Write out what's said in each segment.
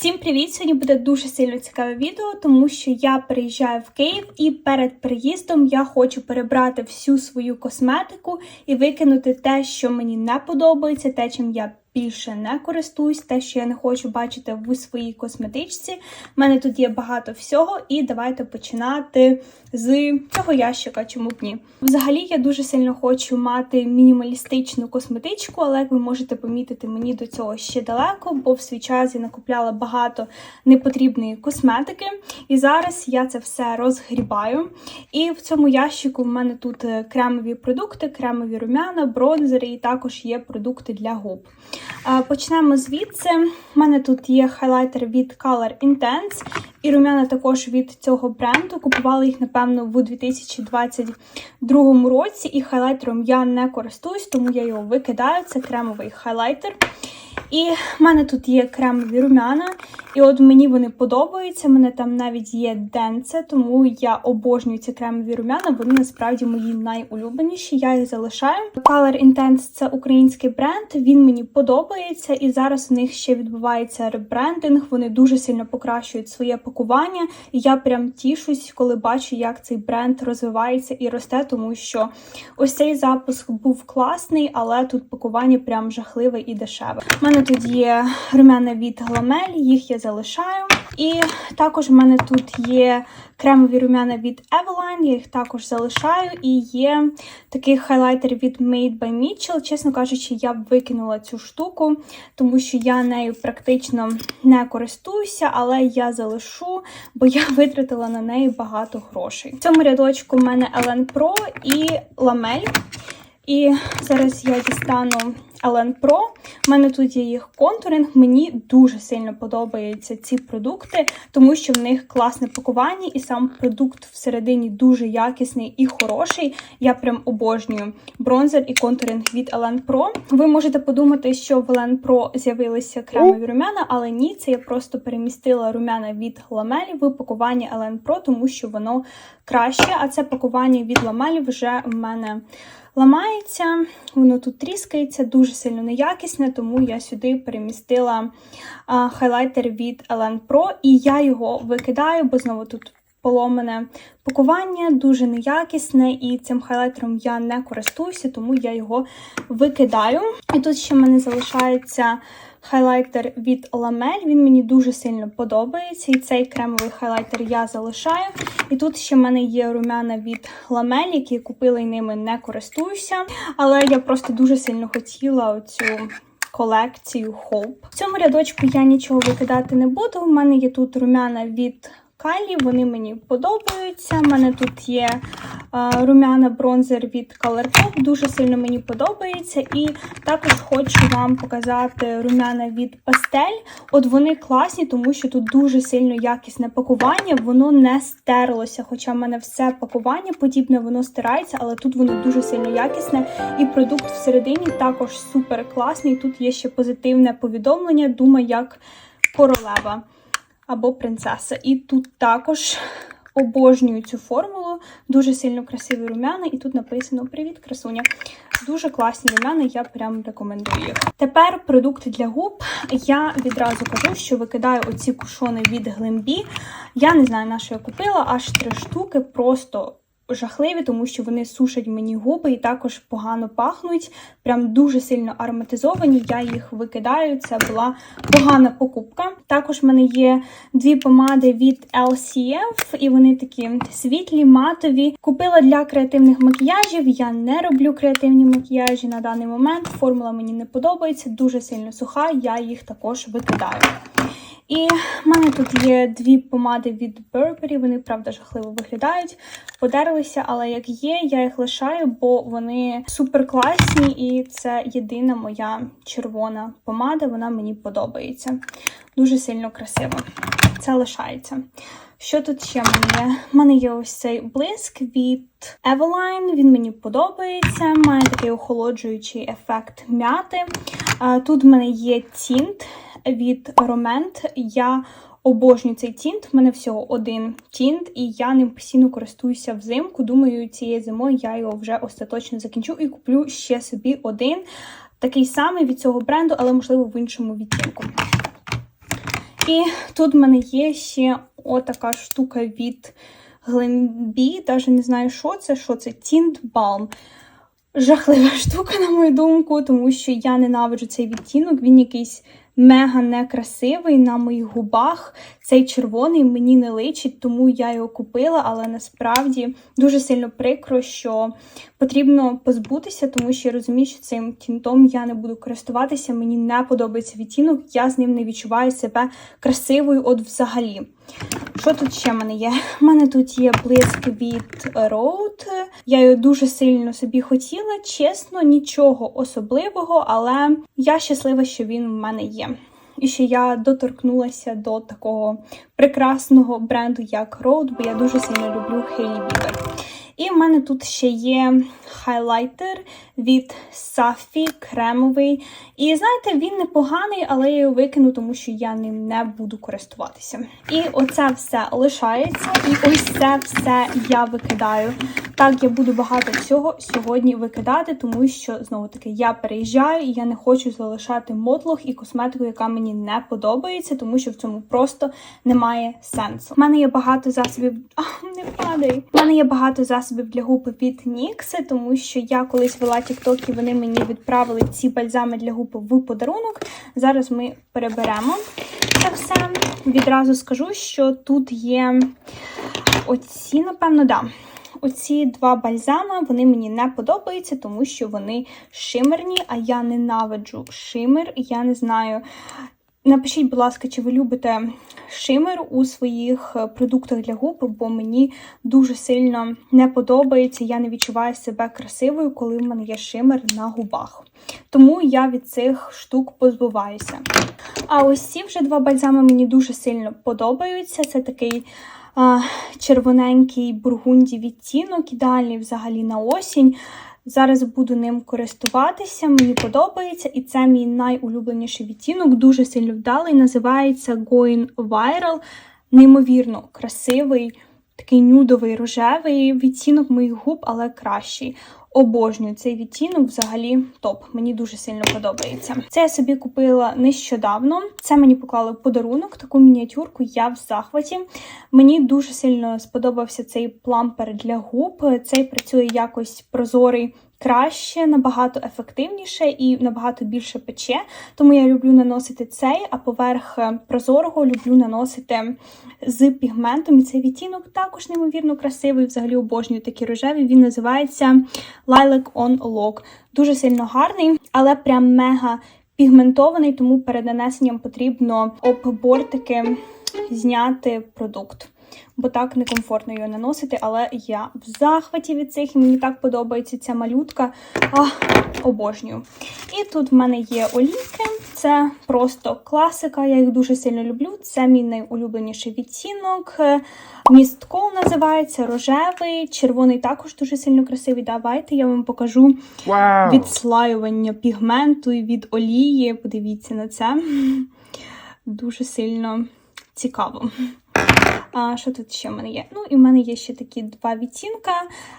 Всім привіт! Сьогодні буде дуже сильно цікаве відео, тому що я переїжджаю в Київ, і перед приїздом я хочу перебрати всю свою косметику і викинути те, що мені не подобається, те, чим я більше не користуюсь, те, що я не хочу бачити в своїй косметичці. У мене тут є багато всього, і давайте починати з цього ящика, чому б ні. Взагалі, я дуже сильно хочу мати мінімалістичну косметичку, але як ви можете помітити, мені до цього ще далеко, бо в свій час я накупляла багато непотрібної косметики. І зараз я це все розгрібаю. І в цьому ящику в мене тут кремові продукти, кремові румяна, бронзери, і також є продукти для губ. А, Почнемо звідси. У мене тут є хайлайтер від Color Intense і румяна також від цього бренду. Купувала їх, напевно, в 2022 році, і хайлайтером я не користуюсь, тому я його викидаю. Це кремовий хайлайтер. І в мене тут є кремові румяна, і от мені вони подобаються. Мене там навіть є денце, тому я обожнюю ці кремові румяна. Вони насправді мої найулюбленіші. Я їх залишаю. Color Intense це український бренд. Він мені подобається, і зараз у них ще відбувається ребрендинг. Вони дуже сильно покращують своє пакування. І я прям тішусь, коли бачу, як цей бренд розвивається і росте, тому що ось цей запуск був класний, але тут пакування прям жахливе і дешеве. У мене тут є румяна від Гламель, їх я залишаю. І також в мене тут є кремові румяна від Eveline, я їх також залишаю. І є такий хайлайтер від Made by Mitchell. Чесно кажучи, я б викинула цю штуку, тому що я нею практично не користуюся, але я залишу, бо я витратила на неї багато грошей. В цьому рядочку в мене Ellen Pro і Ламель. І зараз я дістану Ellen Pro. У мене тут є їх контуринг. Мені дуже сильно подобаються ці продукти, тому що в них класне пакування, і сам продукт всередині дуже якісний і хороший. Я прям обожнюю бронзер і контуринг від Ellen Pro. Ви можете подумати, що в Ellen Pro з'явилися кремові румяна, але ні, це я просто перемістила румяна від ламелі в пакування Ellen Pro, тому що воно краще. А це пакування від ламелі вже в мене ламається, воно тут тріскається, дуже сильно неякісне, тому я сюди перемістила а, хайлайтер від LN Pro, і я його викидаю, бо знову тут поломане пакування, дуже неякісне, і цим хайлайтером я не користуюся, тому я його викидаю. І тут ще в мене залишається. Хайлайтер від Ламель, він мені дуже сильно подобається. І цей кремовий хайлайтер я залишаю. І тут ще в мене є румяна від Ламель, які я купила і ними не користуюся. Але я просто дуже сильно хотіла оцю колекцію Hope. В цьому рядочку я нічого викидати не буду. У мене є тут румяна від Калі, вони мені подобаються. У мене тут є румяна бронзер від Color Pop, дуже сильно мені подобається. І також хочу вам показати румяна від Пастель. От вони класні, тому що тут дуже сильно якісне пакування, воно не стерлося. Хоча в мене все пакування подібне, воно стирається, але тут воно дуже сильно якісне. І продукт всередині також супер класний. Тут є ще позитивне повідомлення, думаю, як королева або принцеса. І тут також обожнюю цю формулу. Дуже сильно красиві румяна, і тут написано Привіт, красуня. Дуже класні румяни, я прям рекомендую їх. Тепер продукти для губ. Я відразу кажу, що викидаю оці кушони від Глембі. Я не знаю, на що я купила, аж три штуки, просто жахливі, тому що вони сушать мені губи і також погано пахнуть. Прям дуже сильно ароматизовані. Я їх викидаю. Це була погана покупка. Також в мене є дві помади від LCF, і вони такі світлі, матові. Купила для креативних макіяжів. Я не роблю креативні макіяжі на даний момент. Формула мені не подобається, дуже сильно суха, я їх також викидаю. І в мене тут є дві помади від Burberry, вони, правда, жахливо виглядають. Подерлися, але як є, я їх лишаю, бо вони супер класні, і це єдина моя червона помада, вона мені подобається. Дуже сильно красиво. Це лишається. Що тут ще в мене є? У мене є ось цей блиск від Eveline, він мені подобається, має такий охолоджуючий ефект м'яти. Тут в мене є тінт від Romant. Я обожнюю цей тінт. У мене всього один тінт, і я ним постійно користуюся взимку. Думаю, цієї зимою я його вже остаточно закінчу і куплю ще собі один. Такий самий від цього бренду, але, можливо, в іншому відтінку. І тут в мене є ще отака штука від Glambi, навіть не знаю, що це, що це Tint Balm. Жахлива штука, на мою думку, тому що я ненавиджу цей відтінок. Він якийсь мега некрасивий на моїх губах. Цей червоний мені не личить, тому я його купила, але насправді дуже сильно прикро, що потрібно позбутися, тому що я розумію, що цим тінтом я не буду користуватися. Мені не подобається відтінок, я з ним не відчуваю себе красивою, от взагалі. Що тут ще в мене є? У мене тут є блиск від Road. Я його дуже сильно собі хотіла. Чесно, нічого особливого, але я щаслива, що він в мене є. І що я доторкнулася до такого прекрасного бренду, як Road, бо я дуже сильно люблю Hailey Bieber. І в мене тут ще є хайлайтер від Safi кремовий. І знаєте, він непоганий, але я його викину, тому що я ним не буду користуватися. І оце все лишається. І ось це все я викидаю. Так, я буду багато всього сьогодні викидати, тому що, знову таки, я переїжджаю і я не хочу залишати мотлох і косметику, яка мені не подобається, тому що в цьому просто немає сенсу. У мене є багато засобів. А, не падай! У мене є багато засобів для губ від NYX, тому що я колись вела TikTok і вони мені відправили ці бальзами для губ в подарунок. Зараз ми переберемо це все. Відразу скажу, що тут є оці, напевно, да. Оці два бальзами вони мені не подобаються, тому що вони шимерні, а я ненавиджу шимер. Я не знаю. Напишіть, будь ласка, чи ви любите шимер у своїх е, продуктах для губ, бо мені дуже сильно не подобається. Я не відчуваю себе красивою, коли в мене є шимер на губах. Тому я від цих штук позбуваюся. А ось ці вже два бальзами мені дуже сильно подобаються. Це такий червоненький бургунді відтінок, ідеальний взагалі на осінь. Зараз буду ним користуватися, мені подобається, і це мій найулюбленіший відтінок, дуже сильно вдалий. Називається Going Viral. Неймовірно красивий, такий нюдовий рожевий відтінок моїх губ, але кращий. Обожнюю цей відтінок, взагалі топ. Мені дуже сильно подобається. Це я собі купила нещодавно. Це мені поклали в подарунок, таку мініатюрку. Я в захваті. Мені дуже сильно сподобався цей плампер для губ. Цей працює якось прозорий. Краще, набагато ефективніше і набагато більше пече. Тому я люблю наносити цей, а поверх прозорого люблю наносити з пігментом. І цей відтінок також неймовірно красивий. Взагалі обожнюю такі рожеві. Він називається Lilac on Lock. Дуже сильно гарний, але прям мега пігментований, тому перед нанесенням потрібно об бортики зняти продукт. Бо так некомфортно його наносити, але я в захваті від цих, і мені так подобається ця малютка. А, обожнюю. І тут в мене є олійки. Це просто класика, я їх дуже сильно люблю. Це мій найулюбленіший відтінок. Місткол називається рожевий, червоний також дуже сильно красивий. Давайте я вам покажу Wow. відслаювання пігменту і від олії. Подивіться на це. Дуже сильно цікаво. А що тут ще в мене є? Ну, і в мене є ще такі два відтінка.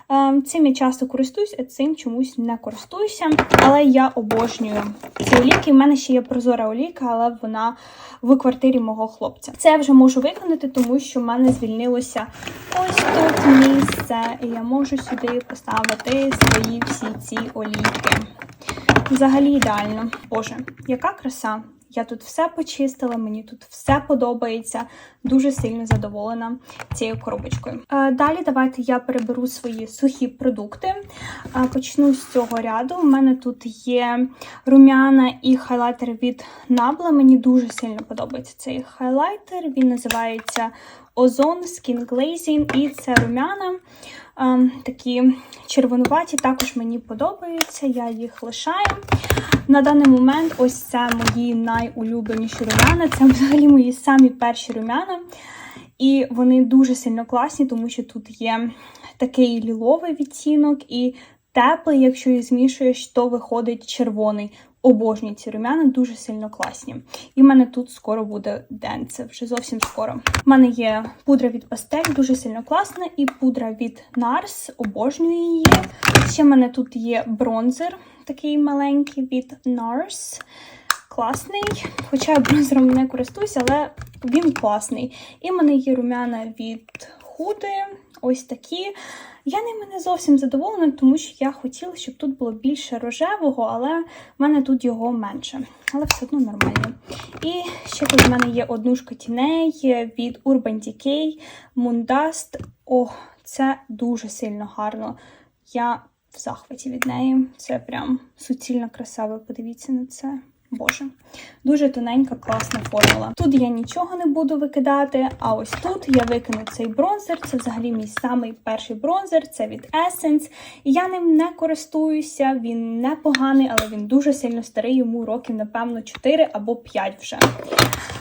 А, Цим я часто користуюсь, а цим чомусь не користуюся. Але я обожнюю ці олійки. У мене ще є прозора олійка, але вона в квартирі мого хлопця. Це я вже можу виконати, тому що в мене звільнилося ось тут місце, і я можу сюди поставити свої всі ці олійки. Взагалі ідеально. Боже, яка краса! Я тут все почистила, мені тут все подобається. Дуже сильно задоволена цією коробочкою. Е, Далі давайте я переберу свої сухі продукти. Е, Почну з цього ряду. У мене тут є рум'яна і хайлайтер від Nabla. Мені дуже сильно подобається цей хайлайтер. Він називається Ozone Skin Glazing, і це рум'яна. Е, Такі червонуваті також мені подобаються, я їх лишаю. На даний момент ось це мої найулюбленіші румяна. Це взагалі мої самі перші румяна. І вони дуже сильно класні, тому що тут є такий ліловий відтінок і теплий, якщо їх змішуєш, то виходить червоний. Обожнюю ці румяна, дуже сильно класні. І в мене тут скоро буде день, вже зовсім скоро. У мене є пудра від пастель, дуже сильно класна, і пудра від NARS, обожнюю її. Ще в мене тут є бронзер, такий маленький від NARS. класний. Хоча я бронзером не користуюсь, але він класний. І в мене є румяна від худи. Ось такі. Я ними не зовсім задоволена, тому що я хотіла, щоб тут було більше рожевого, але в мене тут його менше. Але все одно нормально. І ще тут в мене є однушка тіней від Urban Decay Moondust. О, це дуже сильно гарно. Я в захваті від неї. Це прям суцільна краса. Подивіться на це. Боже, дуже тоненька, класна формула. Тут я нічого не буду викидати, а ось тут я викину цей бронзер. Це взагалі мій самий перший бронзер, це від Essence. Я ним не користуюся, він не поганий, але він дуже сильно старий, йому років, напевно, 4 або 5 вже.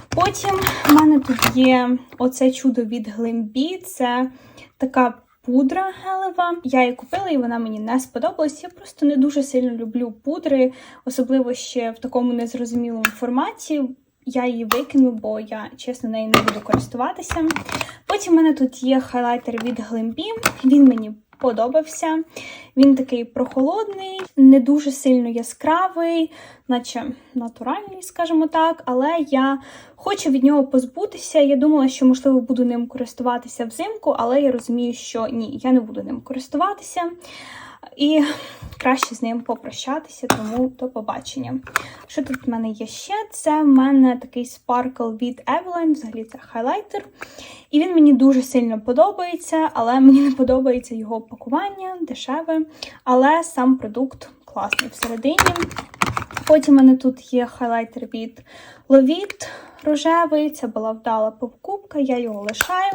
Потім в мене тут є оце чудо від Глембі. Це така пудра гелева. Я її купила, і вона мені не сподобалась. Я просто не дуже сильно люблю пудри, особливо ще в такому незрозумілому форматі. Я її викину, бо я чесно нею не буду користуватися. Потім в мене тут є хайлайтер від Глембі. Він мені подобався. Він такий прохолодний, не дуже сильно яскравий, наче натуральний, скажімо так. Але я хочу від нього позбутися. Я думала, що, можливо, буду ним користуватися взимку, але я розумію, що ні, я не буду ним користуватися. І краще з ним попрощатися, тому до побачення. Що тут в мене є ще? Це в мене такий спаркл від Eveline, взагалі це хайлайтер. І він мені дуже сильно подобається, але мені не подобається його пакування, дешеве. Але сам продукт класний всередині. Потім в мене тут є хайлайтер від Lovit рожевий. Це була вдала покупка, я його лишаю.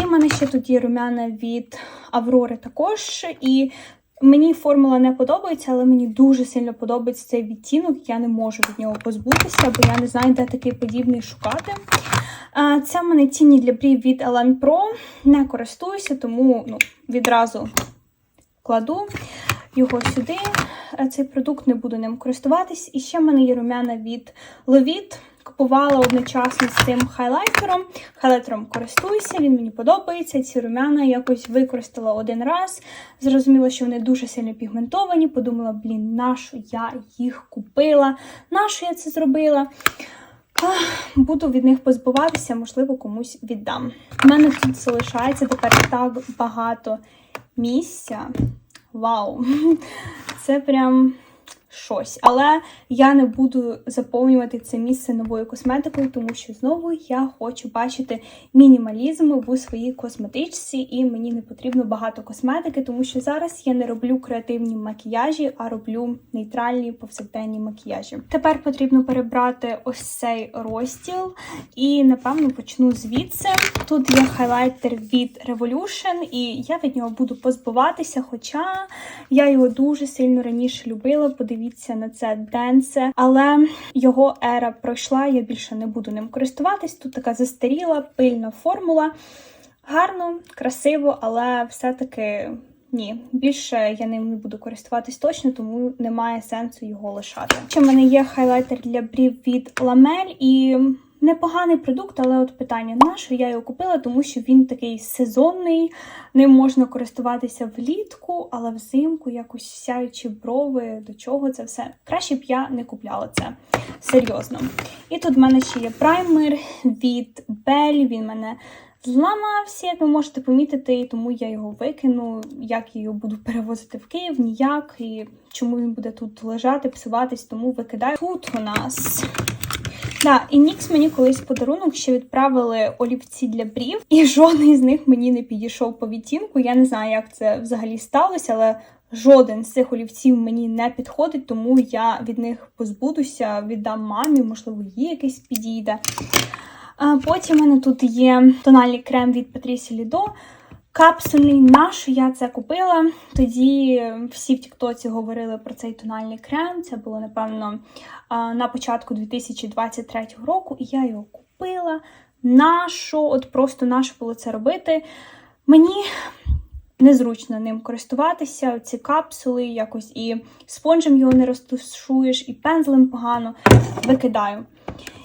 І в мене ще тут є румяна від Аврори також. І Мені формула не подобається, але мені дуже сильно подобається цей відтінок. Я не можу від нього позбутися, бо я не знаю, де такий подібний шукати. Це в мене тіні для брів від Elan Pro. Не користуюся, тому ну, відразу кладу його сюди. Цей продукт не буду ним користуватись. І ще в мене є румяна від Levit. Купувала одночасно з цим хайлайтером. Хайлайтером користуюся, він мені подобається. Ці румяна якось використала один раз. Зрозуміла, що вони дуже сильно пігментовані. Подумала, блін, нащо я їх купила? Нащо я це зробила? Буду від них позбуватися, можливо, комусь віддам. У мене тут залишається тепер так багато місця. Вау! Це прям щось. Але я не буду заповнювати це місце новою косметикою, тому що знову я хочу бачити мінімалізм у своїй косметичці, і мені не потрібно багато косметики, тому що зараз я не роблю креативні макіяжі, а роблю нейтральні повсякденні макіяжі. Тепер потрібно перебрати ось цей розділ, і напевно почну звідси. Тут є хайлайтер від Revolution, і я від нього буду позбуватися, хоча я його дуже сильно раніше любила. Подивіться на це денце, але його ера пройшла. Я більше не буду ним користуватись. Тут така застаріла, пильна формула. Гарно, красиво, але все-таки ні, більше я ним не буду користуватись точно, тому немає сенсу його лишати. Ще в мене є хайлайтер для брів від Ламель і. Непоганий продукт, але от питання, на що я його купила, тому що він такий сезонний, ним можна користуватися влітку, але взимку якось сяючі брови, до чого це все. Краще б я не купляла це серйозно. І тут в мене ще є праймер від Bell, він мене зламався, як ви можете помітити, тому я його викину. Як я його буду перевозити в Київ, ніяк. І чому він буде тут лежати, псуватись, тому викидаю. Тут у нас. Да, і Нікс мені колись подарунок ще відправили олівці для брів, і жодний з них мені не підійшов по відтінку. Я не знаю, як це взагалі сталося, але жоден з цих олівців мені не підходить, тому я від них позбудуся, віддам мамі, можливо, їй якийсь підійде. А Потім у мене тут є тональний крем від Patricia Lido. Капсульний наш я це купила. Тоді всі в Тіктоці говорили про цей тональний крем. Це було, напевно, на початку 2023 року, і я його купила. Нащо, от просто нащо було це робити? Мені незручно ним користуватися. Ці капсули, якось і спонжем його не розташуєш, і пензлем погано викидаю.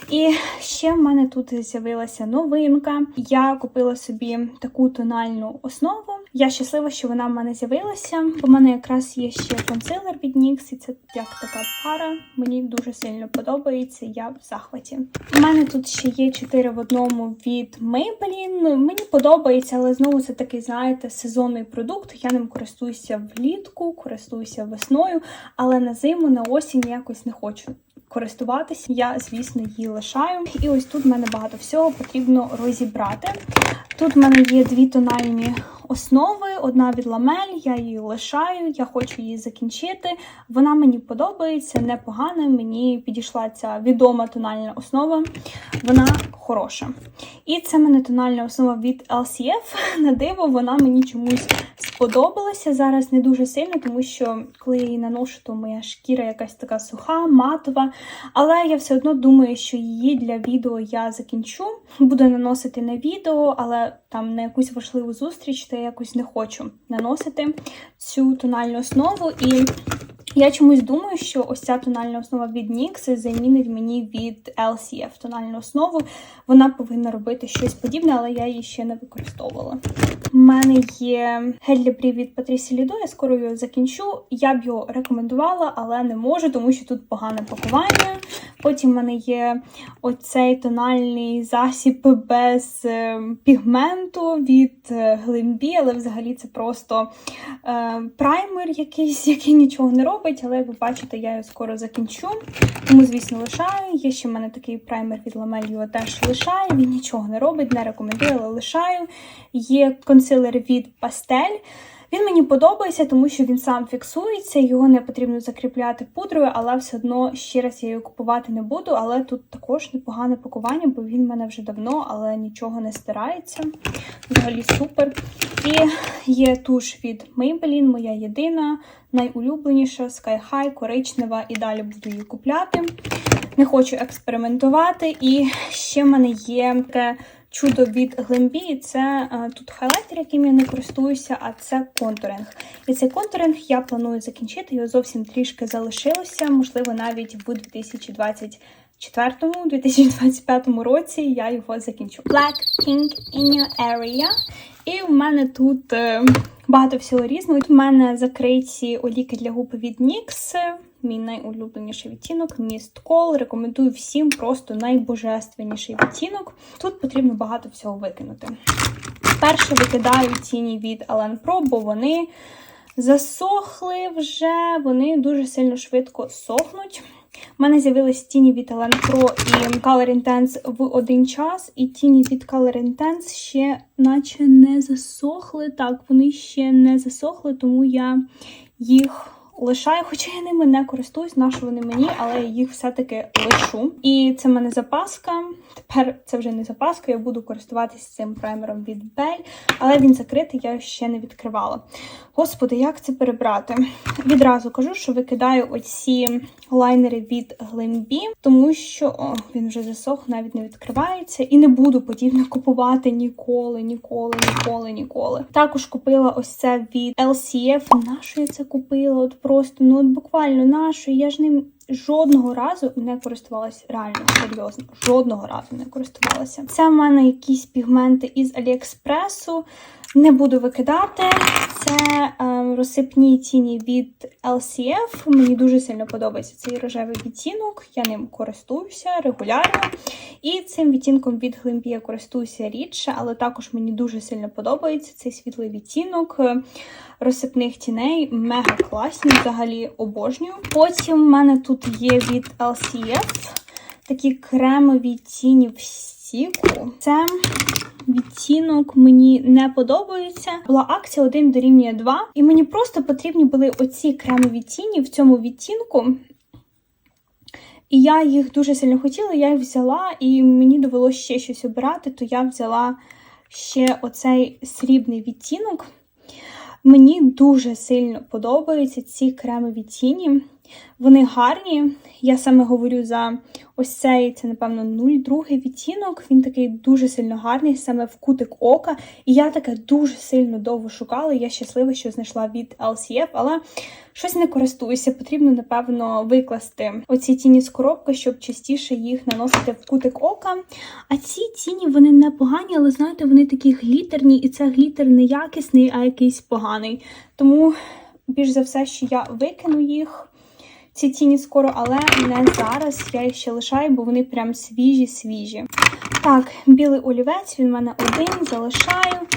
І ще в мене тут з'явилася новинка. Я купила собі таку тональну основу. Я щаслива, що вона в мене з'явилася. У мене якраз є ще консилер від NYX, і це як така пара. Мені дуже сильно подобається. Я в захваті. У мене тут ще є 4 в одному від Maybelline. Мені подобається, але знову це такий, знаєте, сезонний продукт. Я ним користуюся влітку, користуюся весною, але на зиму, на осінь якось не хочу. Користуватися, я, звісно, її лишаю. І ось тут в мене багато всього потрібно розібрати. Тут в мене є дві тональні основи, одна від ламель, я її лишаю, я хочу її закінчити. Вона мені подобається, непогана. Мені підійшла ця відома тональна основа, вона хороша. І це мене тональна основа від LCF. На диво, вона мені чомусь сподобалася зараз не дуже сильно, тому що коли я її наношу, то моя шкіра якась така суха, матова. Але я все одно думаю, що її для відео я закінчу. Буду наносити на відео, але там на якусь важливу зустріч, то я якось не хочу наносити цю тональну основу. І я чомусь думаю, що ось ця тональна основа від NYX замінить мені від LCF тональну основу. Вона повинна робити щось подібне, але я її ще не використовувала. У мене є гель для від Patricia Lido, я скоро його закінчу. Я б його рекомендувала, але не можу, тому що тут погане пакування. Потім в мене є оцей тональний засіб без е, пігменту від е, Glambi, але взагалі це просто е, праймер якийсь, який нічого не робить. Але як ви бачите, я його скоро закінчу. Тому, звісно, лишаю. Є ще в мене такий праймер від Lamel, його теж лишаю. Він нічого не робить, не рекомендую, але лишаю. Є консилер від Пастель. Він мені подобається, тому що він сам фіксується, його не потрібно закріпляти пудрою, але все одно ще раз я його купувати не буду. Але тут також непогане пакування, бо він в мене вже давно, але нічого не стирається. Взагалі супер. І є туш від Maybelline, моя єдина, найулюбленіша Sky High, коричнева, і далі буду її купляти. Не хочу експериментувати. І ще в мене є таке чудо від Glambi. Це е, тут хайлайтер, яким я не користуюся, а це контуринг. І цей контуринг я планую закінчити. Його зовсім трішки залишилося, можливо, навіть в 2024-2025 році я його закінчу. Black Pink in your area. І в мене тут е, багато всього різного. У мене закриті оліки для губ від NYX. Мій найулюбленіший відтінок Mist Call. Рекомендую всім просто найбожественніший відтінок. Тут потрібно багато всього викинути. Перше викидаю тіні від Alen Pro, бо вони засохли вже, вони дуже сильно швидко сохнуть. У мене з'явились тіні від Elen Pro і Color Intense в один час, і тіні від Color Intense ще наче не засохли. Так, вони ще не засохли, тому я їх лишаю, хоча я ними не користуюсь, на що вони мені, але я їх все-таки лишу. І це в мене запаска. Тепер це вже не запаска, я буду користуватися цим праймером від Bell, але він закритий, я ще не відкривала. Господи, як це перебрати? Відразу кажу, що викидаю оці лайнери від Glambi, тому що о, він вже засох, навіть не відкривається. І не буду подібно купувати ніколи, ніколи, ніколи, ніколи. Також купила ось це від LCF. Нащо я це купила? От просто, ну от буквально нащо? Я ж ним жодного разу не користувалася. Реально, серйозно, жодного разу не користувалася. Це в мене якісь пігменти із Аліекспресу. Не буду викидати. Це е, розсипні тіні від LCF. Мені дуже сильно подобається цей рожевий відтінок. Я ним користуюся регулярно. І цим відтінком від Glambi я користуюся рідше, але також мені дуже сильно подобається цей світлий відтінок розсипних тіней. Мега класні, взагалі обожнюю. Потім в мене тут є від LCF такі кремові тіні в стіку. Це відтінок мені не подобається. Була акція 1 дорівнює 2, і мені просто потрібні були оці кремові тіні в цьому відтінку. І я їх дуже сильно хотіла, я їх взяла, і мені довелося ще щось обирати, то я взяла ще оцей срібний відтінок. Мені дуже сильно подобаються ці кремові тіні. Вони гарні. Я саме говорю за ось цей, це, напевно, 02 відтінок. Він такий дуже сильно гарний, саме в кутик ока. І я таке дуже сильно довго шукала. Я щаслива, що знайшла від LCF, але щось не користуюся. Потрібно, напевно, викласти оці тіні з коробки, щоб частіше їх наносити в кутик ока. А ці тіні вони непогані, але знаєте, вони такі глітерні, і це глітер не якісний, а якийсь поганий. Тому, більш за все, що я викину їх. Ці тіні скоро, але не зараз. Я їх ще лишаю, бо вони прям свіжі-свіжі. Так, білий олівець, він в мене один, залишаю.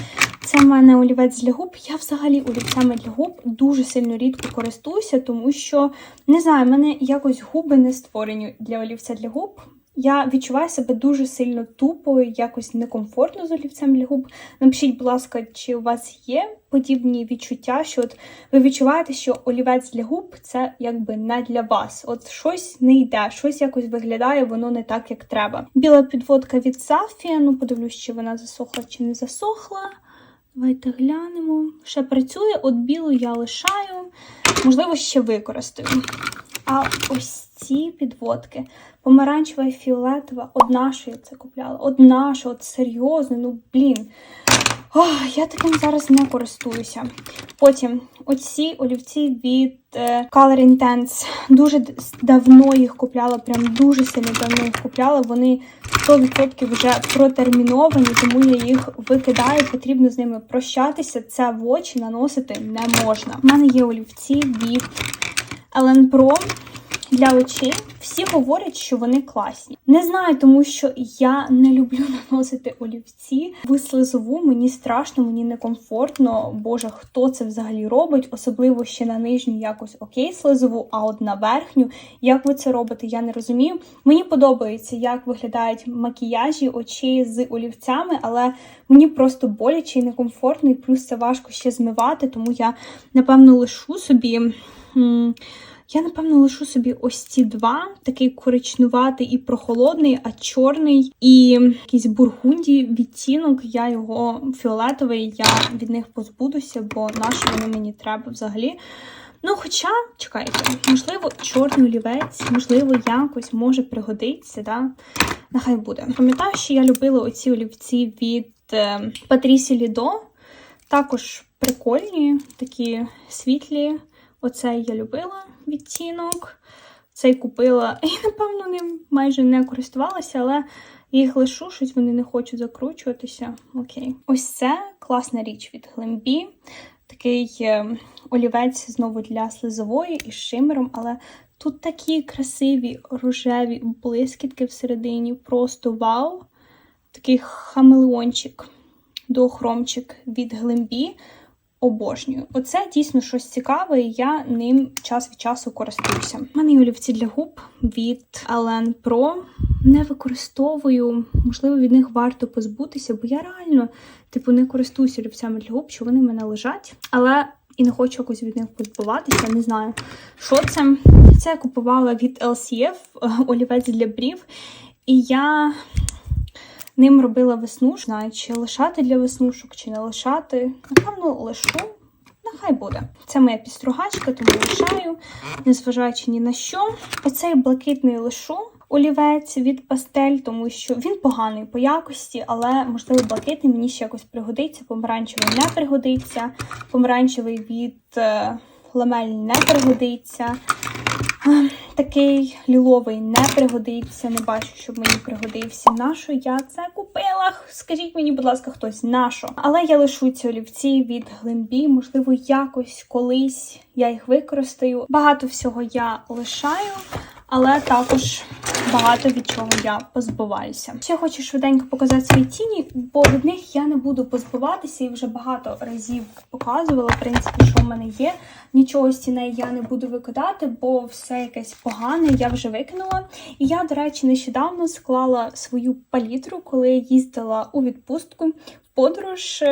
Це в мене олівець для губ. Я взагалі олівцями для губ дуже сильно рідко користуюся, тому що, не знаю, в мене якось губи не створені для олівця для губ. Я відчуваю себе дуже сильно тупо, якось некомфортно з олівцем для губ. Напишіть, будь ласка, чи у вас є подібні відчуття, що от ви відчуваєте, що олівець для губ це якби не для вас. От щось не йде, щось якось виглядає, воно не так, як треба. Біла підводка від Safia, ну подивлюсь, чи вона засохла чи не засохла. Давайте глянемо. Ще працює, от білу я лишаю, можливо, ще використаю. А ось ці підводки, помаранчева і фіолетова, одна, що я це купляла, одна, що от серйозно, ну блін. Ох, я таким зараз не користуюся. Потім оці олівці від е, Color Intense. Дуже давно їх купляла, прям дуже сильно давно їх купляла. Вони 100% вже протерміновані, тому я їх викидаю. Потрібно з ними прощатися. Це в очі наносити не можна. У мене є олівці від Pro для очей. Всі говорять, що вони класні. Не знаю, тому що я не люблю наносити олівці в слизову. Мені страшно, мені некомфортно. Боже, хто це взагалі робить? Особливо ще на нижню якось окей, слизову, а от на верхню. Як ви це робите, я не розумію. Мені подобається, як виглядають макіяжі очей з олівцями, але мені просто боляче і некомфортно, і плюс це важко ще змивати, тому я напевно лишу собі. Я, напевно, лишу собі ось ці два: такий коричнуватий і прохолодний, а чорний і якийсь бургунді відтінок. Я його фіолетовий, я від них позбудуся, бо наші вони мені треба взагалі. Ну, хоча, чекайте, можливо, чорний олівець, можливо, якось може пригодитися, да? Нехай буде. Пам'ятаю, що я любила оці олівці від е, Патрісі Лідо. Також прикольні, такі світлі. Оцей я любила відтінок. Цей купила і, напевно, ним майже не користувалася, але їх лишу, щось вони не хочуть закручуватися. Окей. Ось це класна річ від Глембі. Такий е, олівець знову для слизової із шимером, але тут такі красиві рожеві блискітки всередині. Просто вау! Такий хамелеончик, доохромчик від Глембі обожнюю. Оце дійсно щось цікаве, і я ним час від часу користуюся. У мене є олівці для губ від Alen Pro. Не використовую, можливо, від них варто позбутися, бо я реально, типу, не користуюся олівцями для губ, що вони в мене лежать. Але і не хочу якось від них позбуватися, не знаю, що це. Це я купувала від LCF олівець для брів. І я Ним робила веснушку. Знаю, чи лишати для веснушок, чи не лишати. Напевно, лишу. Нехай буде. Це моя підстругачка, тому лишаю, незважаючи ні на що. Оцей блакитний лишу олівець від пастель, тому що він поганий по якості, але, можливо, блакитний мені ще якось пригодиться. Помаранчевий не пригодиться. Помаранчевий від е, ламель не пригодиться. Такий ліловий не пригодиться, не бачу, щоб мені пригодився. Нащо я це купила? Скажіть мені, будь ласка, хтось нащо? Але я лишу ці олівці від глимбі, можливо, якось колись я їх використаю. Багато всього я лишаю, але також багато від чого я позбуваюся. Ще хочу швиденько показати свої тіні, бо від них я не буду позбуватися і вже багато разів показувала, в принципі, що в мене є. Нічого з тіней я не буду викидати, бо все якесь погане, я вже викинула. І я, до речі, нещодавно склала свою палітру, коли я їздила у відпустку в подорож.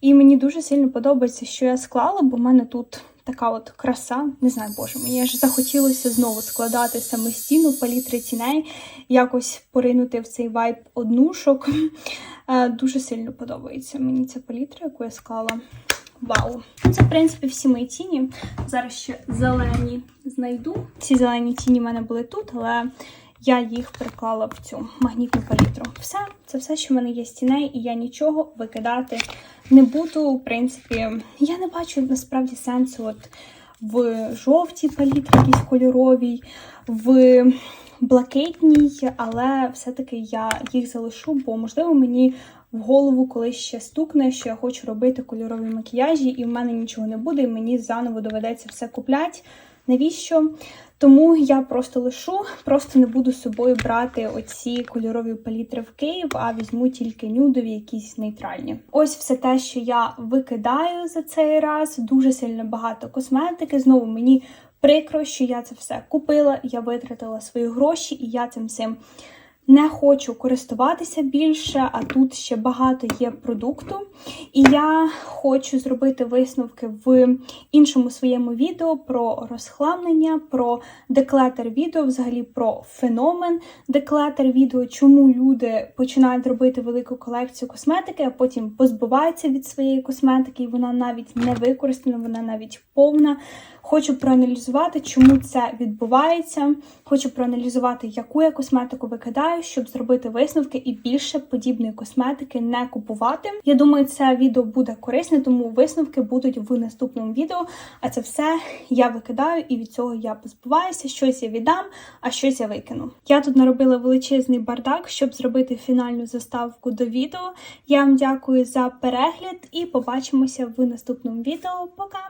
І мені дуже сильно подобається, що я склала, бо в мене тут така от краса. Не знаю, боже, мені аж захотілося знову складати самостійну палітри тіней, якось поринути в цей вайб однушок. Е, дуже сильно подобається мені ця палітра, яку я склала. Вау! Це, в принципі, всі мої тіні. Зараз ще зелені знайду. Ці зелені тіні в мене були тут, але я їх приклала в цю магнітну палітру. Все, це все, що в мене є з тіней, і я нічого викидати не буду. В принципі, я не бачу насправді сенсу от в жовтій палітрі, якійсь кольоровій, в блакитній, але все-таки я їх залишу, бо можливо мені в голову колись ще стукне, що я хочу робити кольорові макіяжі, і в мене нічого не буде, і мені заново доведеться все купляти. Навіщо? Тому я просто лишу, просто не буду з собою брати оці кольорові палітри в Київ, а візьму тільки нюдові, якісь нейтральні. Ось все те, що я викидаю за цей раз. Дуже сильно багато косметики. Знову мені прикро, що я це все купила, я витратила свої гроші, і я цим всім не хочу користуватися більше, а тут ще багато є продукту. І я хочу зробити висновки в іншому своєму відео про розхламлення, про деклетер відео, взагалі про феномен деклетер відео, чому люди починають робити велику колекцію косметики, а потім позбуваються від своєї косметики, і вона навіть не використана, вона навіть повна. Хочу проаналізувати, чому це відбувається. Хочу проаналізувати, яку я косметику викидаю, щоб зробити висновки і більше подібної косметики не купувати. Я думаю, це відео буде корисне, тому висновки будуть в наступному відео. А це все я викидаю, і від цього я позбуваюся. Щось я віддам, а щось я викину. Я тут наробила величезний бардак, щоб зробити фінальну заставку до відео. Я вам дякую за перегляд і побачимося в наступному відео. Пока!